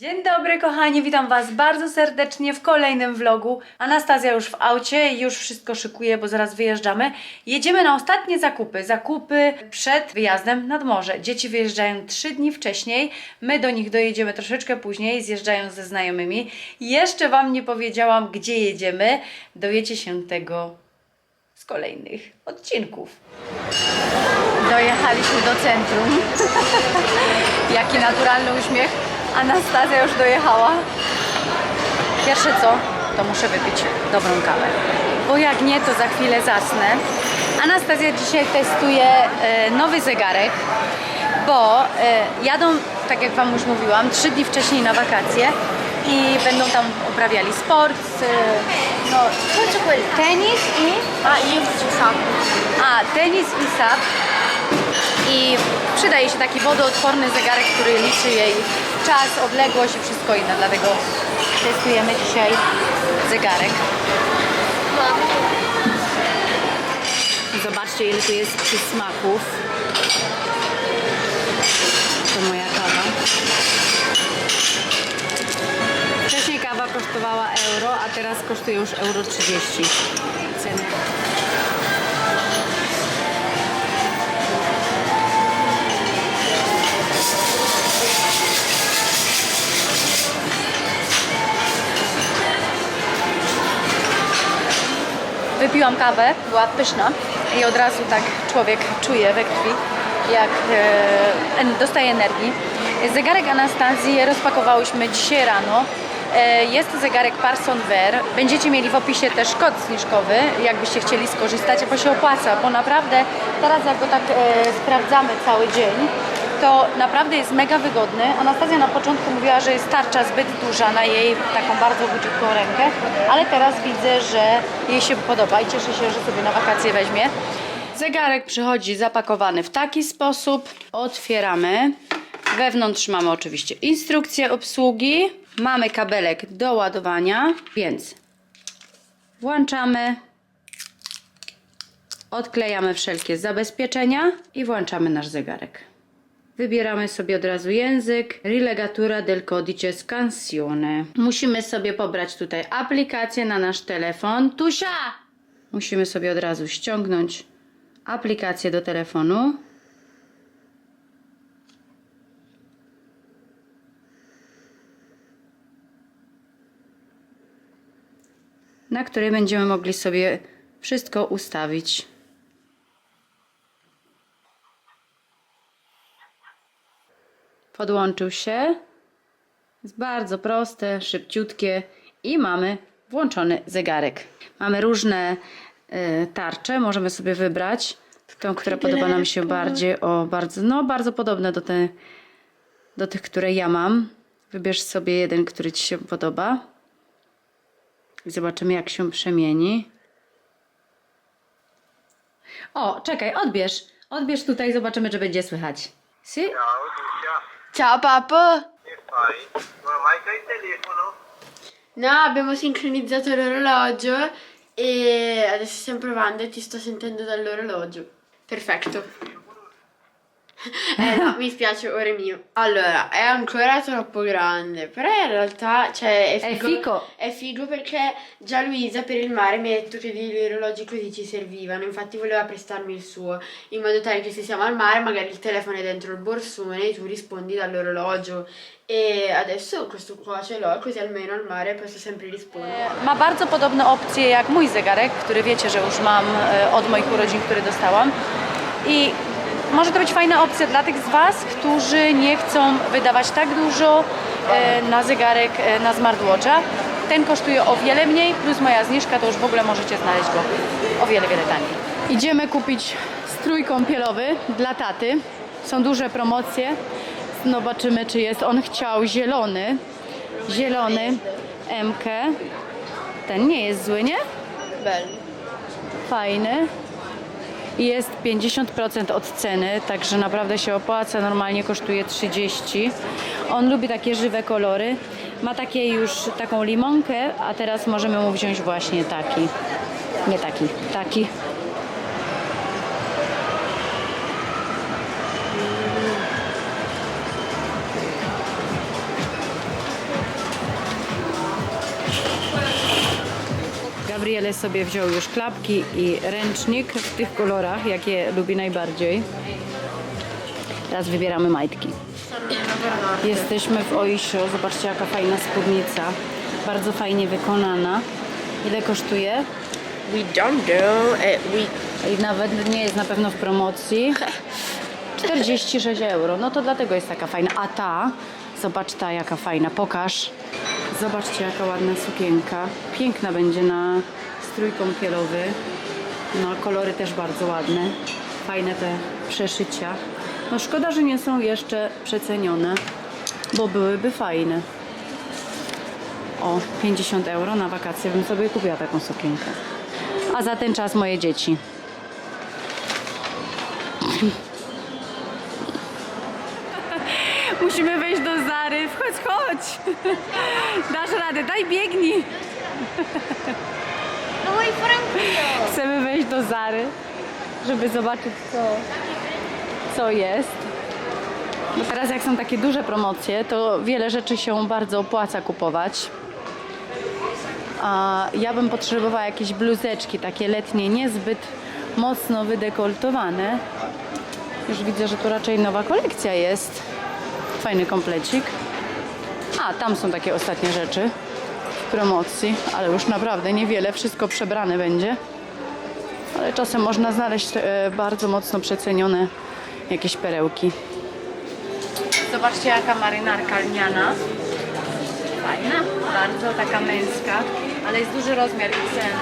Dzień dobry kochani, witam Was bardzo serdecznie w kolejnym vlogu. Anastazja już w aucie, już wszystko szykuje, bo zaraz wyjeżdżamy. Jedziemy na ostatnie zakupy, zakupy przed wyjazdem nad morze. Dzieci wyjeżdżają 3 dni wcześniej, my do nich dojedziemy troszeczkę później, zjeżdżają ze znajomymi. Jeszcze Wam nie powiedziałam, gdzie jedziemy, dowiecie się tego z kolejnych odcinków. Dojechaliśmy do centrum. Jaki naturalny uśmiech. Anastazja już dojechała. Pierwsze co, to muszę wypić dobrą kawę. Bo jak nie, to za chwilę zasnę. Anastazja dzisiaj testuje e, nowy zegarek, bo e, jadą, tak jak Wam już mówiłam, trzy dni wcześniej na wakacje i będą tam uprawiali sport, e, no, tenis i... A i sam. A, tenis i sap. I przydaje się taki wodoodporny zegarek, który liczy jej czas, odległość i wszystko inne. Dlatego testujemy dzisiaj zegarek. Zobaczcie, ile tu jest przysmaków. To moja kawa. Wcześniej kawa kosztowała euro, a teraz kosztuje już euro 30. Ceny. Wypiłam kawę, była pyszna i od razu tak człowiek czuje we krwi, jak e, dostaje energii. Zegarek Anastazji rozpakowałyśmy dzisiaj rano. E, Jest to zegarek Parson Wear. Będziecie mieli w opisie też kod zniżkowy, jakbyście chcieli skorzystać, bo się opłaca, bo naprawdę teraz jak go tak e, sprawdzamy cały dzień, to naprawdę jest mega wygodny. Anastazja na początku mówiła, że jest tarcza zbyt duża na jej taką bardzo budziutką rękę, ale teraz widzę, że jej się podoba i cieszę się, że sobie na wakacje weźmie. Zegarek przychodzi zapakowany w taki sposób. Otwieramy. Wewnątrz mamy oczywiście instrukcję obsługi. Mamy kabelek do ładowania, więc włączamy. Odklejamy wszelkie zabezpieczenia i włączamy nasz zegarek. Wybieramy sobie od razu język. Rilegatura del codice scansione. Musimy sobie pobrać tutaj aplikację na nasz telefon. Tusia! Musimy sobie od razu ściągnąć aplikację do telefonu. Na której będziemy mogli sobie wszystko ustawić. Podłączył się. Jest bardzo proste, szybciutkie i mamy włączony zegarek. Mamy różne y, tarcze, możemy sobie wybrać tą, która podoba nam się bardziej, o bardzo, no bardzo podobne do, te, do tych, które ja mam. Wybierz sobie jeden, który Ci się podoba. I zobaczymy, jak się przemieni. O, czekaj, odbierz. Odbierz tutaj, zobaczymy, czy będzie słychać. Si? Ciao papà. che fai? Non hai mai il telefono? No, abbiamo sincronizzato l'orologio e adesso stiamo provando e ti sto sentendo dall'orologio. Perfetto. Eh no, mi spiace, ora è mio. Allora, è ancora troppo grande, però in realtà, cioè, è È figo. figo. È figo perché già Luisa per il mare mi ha detto che degli orologi così ci servivano, infatti voleva prestarmi il suo, in modo tale che se siamo al mare magari il telefono è dentro il borsone e tu rispondi dall'orologio. E adesso questo qua ce l'ho, così almeno al mare posso sempre rispondere. Ma bardzo podobne opcje jak mój zegarek, który wiecie, że już mam od moich urodzin, który dostałam. I może to być fajna opcja dla tych z Was, którzy nie chcą wydawać tak dużo e, na zegarek, e, na smartwatcha. Ten kosztuje o wiele mniej, plus moja zniżka, to już w ogóle możecie znaleźć go o wiele, wiele taniej. Idziemy kupić strój kąpielowy dla taty. Są duże promocje. Zobaczymy, czy jest. On chciał zielony. Zielony MK. Ten nie jest zły, nie? Bello. Fajny. Jest 50% od ceny, także naprawdę się opłaca. Normalnie kosztuje 30. On lubi takie żywe kolory. Ma takie już taką limonkę, a teraz możemy mu wziąć właśnie taki. Nie taki, taki. Gabriele sobie wziął już klapki i ręcznik w tych kolorach, jakie lubi najbardziej. Teraz wybieramy majtki. Jesteśmy w Oisho. Zobaczcie, jaka fajna spódnica. Bardzo fajnie wykonana. Ile kosztuje? We don't know. we... I nawet nie jest na pewno w promocji. 46 euro. No to dlatego jest taka fajna. A ta, zobacz ta jaka fajna. Pokaż. Zobaczcie jaka ładna sukienka. Piękna będzie na strój kąpielowy. No kolory też bardzo ładne. Fajne te przeszycia. No szkoda, że nie są jeszcze przecenione, bo byłyby fajne. O, 50 euro na wakacje bym sobie kupiła taką sukienkę. A za ten czas moje dzieci. Musimy wejść do Zary. Chodź, chodź. Dasz radę, daj biegnij. Chcemy wejść do Zary, żeby zobaczyć co, co jest. Bo teraz jak są takie duże promocje, to wiele rzeczy się bardzo opłaca kupować. A ja bym potrzebowała jakieś bluzeczki takie letnie, niezbyt mocno wydekoltowane. Już widzę, że tu raczej nowa kolekcja jest. Fajny komplecik. A, tam są takie ostatnie rzeczy promocji, ale już naprawdę niewiele, wszystko przebrane będzie. Ale czasem można znaleźć e, bardzo mocno przecenione jakieś perełki. Zobaczcie jaka marynarka lniana. Fajna, bardzo taka męska, ale jest duży rozmiar XL.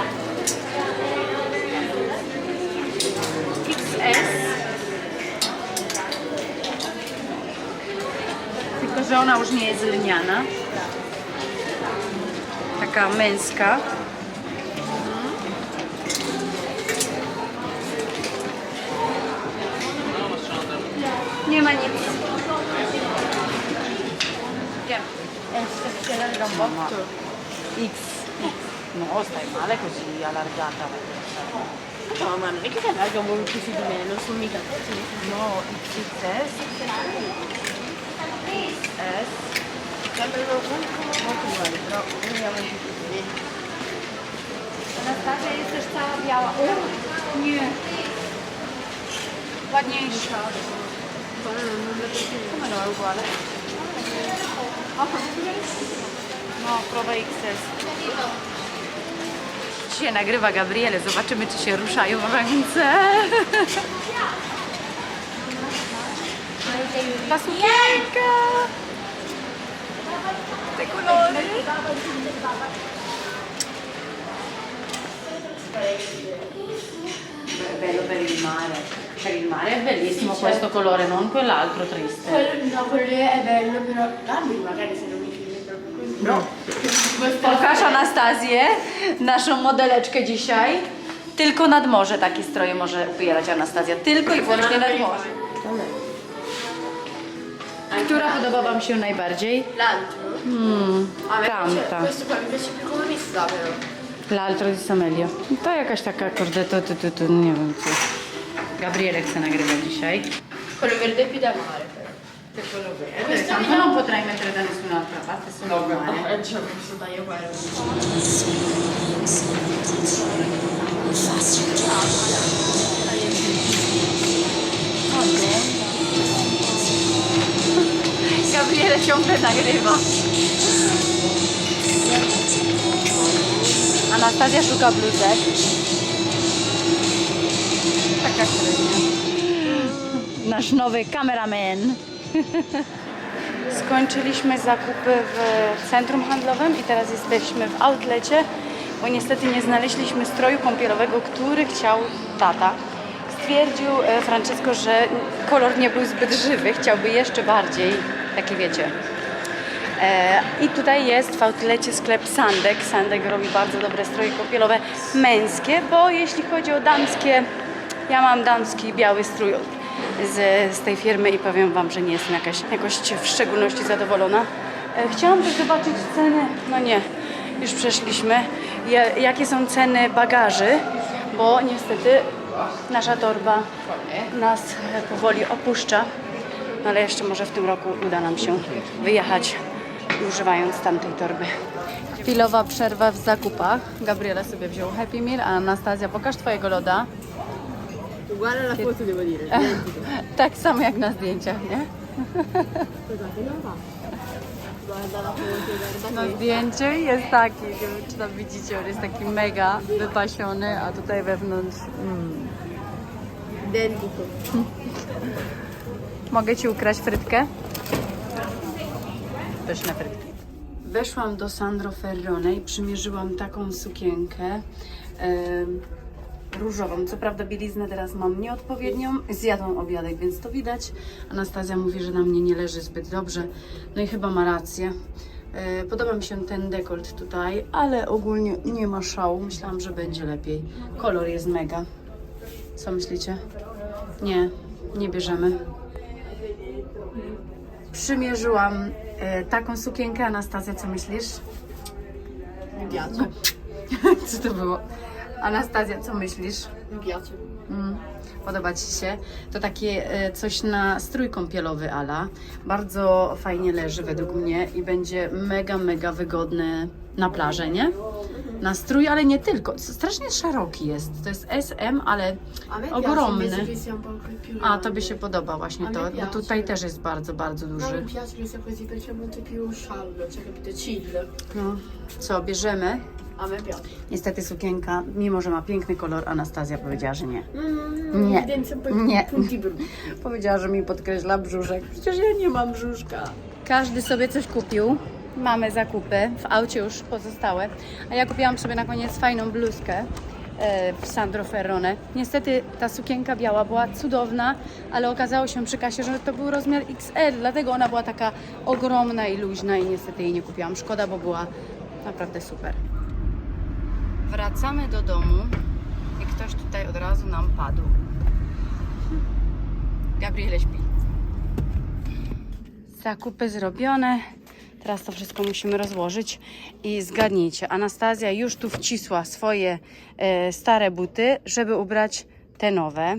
XS. Tylko, że ona już nie jest lniana. Taka męska. Nie ma nic. Wiem. X. No, stai male così allargata. No, ma non è che si allarga molto più di me, non sono mica così. No, XXS. S. Anastazja jest też cała biała. O, nie. Ładniejsza. No. No, prova XS. Dzisiaj nagrywa Gabriele, zobaczymy czy się ruszają ręce. Ta sukienka. Te kolory. È bello per il mare. Per il mare è bellissimo questo colore, non quell'altro triste. Quello, no, quello è bello, però dammi magari se non mi fili proprio così. No. Pokaż Anastazję, naszą modeleczkę dzisiaj. Tylko nad morze takie stroje może ubierać Anastazja. Tylko i wyłącznie nad morze. Która podoba Wam się najbardziej? L'altro? Hmm, A me piace, tamta. questo qua mi piace più come mi sta però. L'altro di Samelio. To jakaś taka, kurde, to, to, to, to nie wiem co. Gabriele chce nagrywać dzisiaj. Quello verde è più da mare però. Che quello verde. Questo tanto non potrai mettere da nessun'altra parte, sono uguali. Eh, già, questo taglio quello. Gabriele ciągle nagrywa. Anastazja szuka bluzek. Taka średnia. Nasz nowy kameraman. Skończyliśmy zakupy w centrum handlowym i teraz jesteśmy w outlecie, bo niestety nie znaleźliśmy stroju kąpielowego, który chciał tata. Stwierdził e, Francesco, że kolor nie był zbyt żywy, chciałby jeszcze bardziej, taki wiecie. E, I tutaj jest w outlecie sklep Sandek. Sandek robi bardzo dobre stroje kąpielowe męskie, bo jeśli chodzi o damskie, ja mam damski biały strój z, z tej firmy i powiem Wam, że nie jestem jakaś, jakoś w szczególności zadowolona. E, Chciałam też zobaczyć ceny, no nie, już przeszliśmy, Ja- jakie są ceny bagaży, bo niestety nasza torba nas powoli opuszcza, no ale jeszcze może w tym roku uda nam się wyjechać używając tamtej torby. Chwilowa przerwa w zakupach. Gabriela sobie wziął Happy Meal, a Anastazja, pokaż Twojego loda. Uguale alla foto devo dire. Tak samo jak na zdjęciach, nie? La Na zdjęciu jest taki, czy tam widzicie, on jest taki mega wypasiony, a tutaj wewnątrz... Mm. Identico. Mogę Ci ukraść frytkę? Pyszne frytki. Weszłam do Sandro Ferrone i przymierzyłam taką sukienkę em, różową. Co prawda bieliznę teraz mam nieodpowiednią. Zjadłam obiadek, więc to widać. Anastazja mówi, że na mnie nie leży zbyt dobrze. No i chyba ma rację. E, Podoba mi się ten dekolt tutaj, ale ogólnie nie ma szału. Myślałam, że będzie lepiej. Kolor jest mega. Co myślicie? Nie, nie bierzemy. Przymierzyłam e, taką sukienkę. Anastazja, co myślisz? Piace. Co to było? Anastazja, co myślisz? Piace. Mm, podoba Ci się? To takie e, coś na strój kąpielowy ala. Bardzo fajnie leży według mnie i będzie mega, mega wygodny na plażę, nie? Na strój, ale nie tylko. Strasznie szeroki jest. To jest SM, ale ogromny. A. Tobie się podoba właśnie to, bo piace. tutaj też jest bardzo, bardzo No, duży. No, co, bierzemy? Niestety sukienka, mimo że ma piękny kolor, Anastazja powiedziała, że nie. Mm, Nie. Po' Nie. brutti. Powiedziała, że mi podkreśla brzuszek. Przecież ja nie mam brzuszka. Każdy sobie coś kupił. Mamy zakupy, w aucie już pozostałe. A ja kupiłam sobie na koniec fajną bluzkę e, w Sandro Ferrone. Niestety ta sukienka biała była cudowna, ale okazało się przy kasie, że to był rozmiar XL, dlatego ona była taka ogromna i luźna i niestety jej nie kupiłam. Szkoda, bo była naprawdę super. Wracamy do domu i ktoś tutaj od razu nam padł. Gabriele śpi. Zakupy zrobione. Teraz to wszystko musimy rozłożyć. I zgadnijcie, Anastazja już tu wcisła swoje e, stare buty, żeby ubrać te nowe.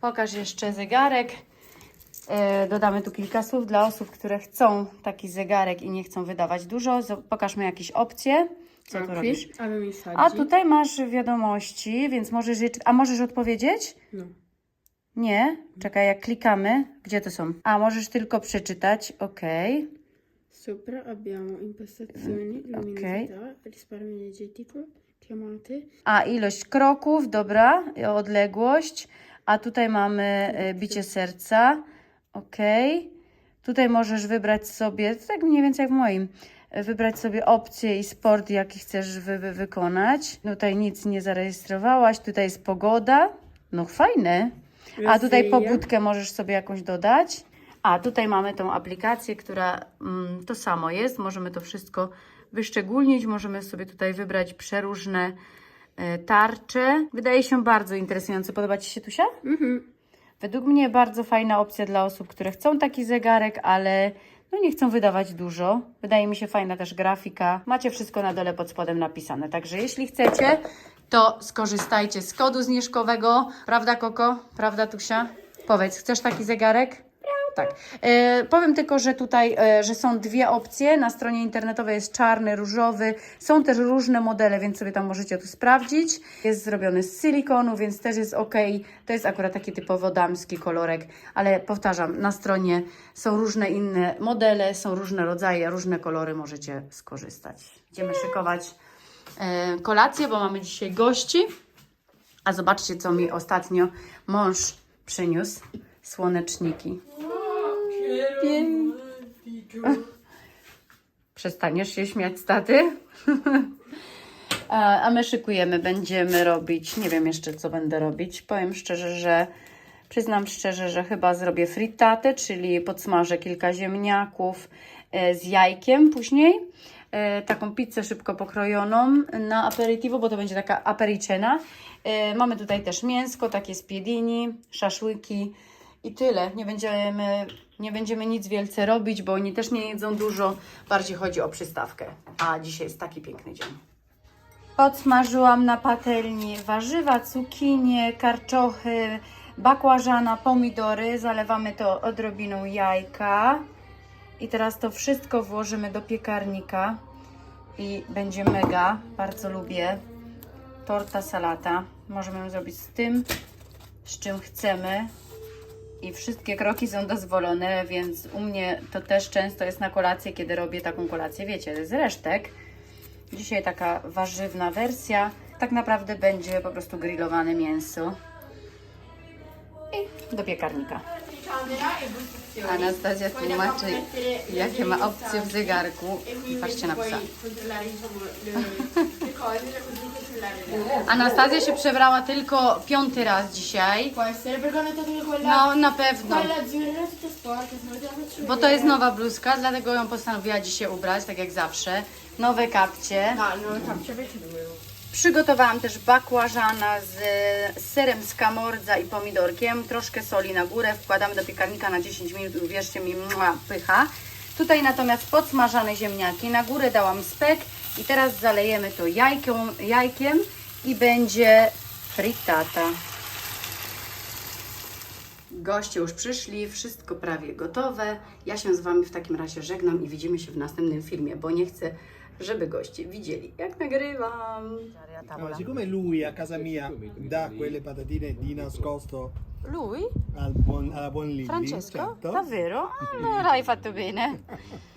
Pokaż jeszcze zegarek. E, dodamy tu kilka słów dla osób, które chcą taki zegarek i nie chcą wydawać dużo. Pokażmy jakieś opcje. Co tu robisz? A tutaj masz wiadomości, więc możesz je... A możesz odpowiedzieć? No. Nie. Czekaj, jak klikamy, gdzie to są? A, możesz tylko przeczytać. Ok. Sopra abbiamo impostazioni, luminosità, risparmio energetico, chiamate. A, ilość kroków, dobra, odległość. A tutaj mamy e, bicie serca. Ok. Tutaj możesz wybrać sobie, tak mniej więcej jak w moim, e, wybrać sobie opcję i sport, jaki chcesz wy, wy, wykonać. Tutaj nic nie zarejestrowałaś. Tutaj jest pogoda. No fajne. A tutaj pobudkę możesz sobie jakąś dodać. A tutaj mamy tą aplikację, która mm, to samo jest. Możemy to wszystko wyszczególnić. Możemy sobie tutaj wybrać przeróżne e, tarcze. Wydaje się bardzo interesujące. Podoba Ci się, Tusia? Mhm. Według mnie bardzo fajna opcja dla osób, które chcą taki zegarek, ale no nie chcą wydawać dużo. Wydaje mi się fajna też grafika. Macie wszystko na dole pod spodem napisane. Także jeśli chcecie, to skorzystajcie z kodu zniżkowego. Prawda, Koko? Prawda, Tusia? Powiedz, chcesz taki zegarek? Tak. E, powiem tylko, że tutaj, e, że są dwie opcje. Na stronie internetowej jest czarny, różowy. Są też różne modele, więc sobie tam możecie tu sprawdzić. Jest zrobiony z silikonu, więc też jest ok. To jest akurat taki typowo damski kolorek, ale powtarzam, na stronie są różne inne modele, są różne rodzaje, różne kolory, możecie skorzystać. Będziemy szykować e, kolację, bo mamy dzisiaj gości. A zobaczcie, co mi ostatnio mąż przyniósł. Słoneczniki. Przestaniesz się śmiać taty? a, a my szykujemy, będziemy robić, nie wiem jeszcze co będę robić. Powiem szczerze, że przyznam szczerze, że chyba zrobię frittatę, czyli podsmażę kilka ziemniaków e, z jajkiem później. E, taką pizzę szybko pokrojoną na aperitivo, bo to będzie taka apericena. E, mamy tutaj też mięsko, takie spiedini, szaszłyki i tyle. Nie będziemy, nie będziemy nic wielce robić, bo oni też nie jedzą dużo. Bardziej chodzi o przystawkę. A dzisiaj jest taki piękny dzień. Podsmażyłam na patelni warzywa, cukinie, karczochy, bakłażana, pomidory. Zalewamy to odrobiną jajka. I teraz to wszystko włożymy do piekarnika i będzie mega. Bardzo lubię. Torta salata. Możemy ją zrobić z tym, z czym chcemy. I wszystkie kroki są dozwolone, więc u mnie to też często jest na kolację, kiedy robię taką kolację, wiecie, z resztek. Dzisiaj taka warzywna wersja. Tak naprawdę będzie po prostu grillowane mięso. I do piekarnika. Anastazja tłumaczy, jakie ma opcje w zegarku. Patrzcie na psa. Anastazja się przebrała tylko piąty raz dzisiaj. Quella, No, na pewno. no Bo to jest nowa bluzka, dlatego ją postanowiła dzisiaj ubrać, tak jak zawsze. Nowe kapcie. No, faccio perché dovevo. Przygotowałam też bakłażana z serem z kamordza i pomidorkiem. Troszkę soli na górę. Wkładamy do piekarnika na 10 minut. Uwierzcie mi, mua, pycha. Tutaj natomiast podsmażane ziemniaki. Na górę dałam spek i teraz zalejemy to jajką, jajkiem i będzie frittata. Goście już przyszli, wszystko prawie gotowe. Ja się z Wami w takim razie żegnam i widzimy się w następnym filmie, bo nie chcę, żeby goście widzieli, jak nagrywam. No, siccome lui a casa mia dà quelle patatine di nascosto Lui? al buon- alla buon Lilli, Francesco? certo. Davvero? Allora hai fatto bene.